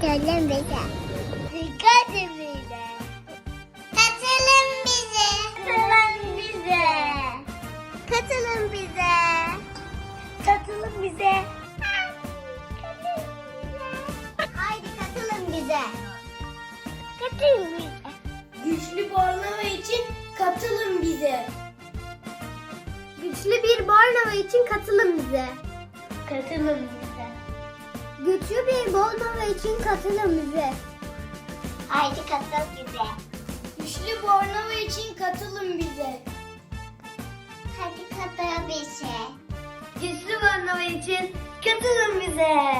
katılın bize. Katılın bize. Katılın bize. Katılın bize. Katılın bize. Katılın bize. Haydi katılın bize. Katılın bize. Güçlü Bornova için katılın bize. Güçlü bir Bornova için katılın bize. Katılın bize. Güçlü bir Bornova için katılın bize. Haydi katıl bize. Güçlü Bornova için katılın bize. Hadi katıl bize. Güçlü Bornova için katılın bize.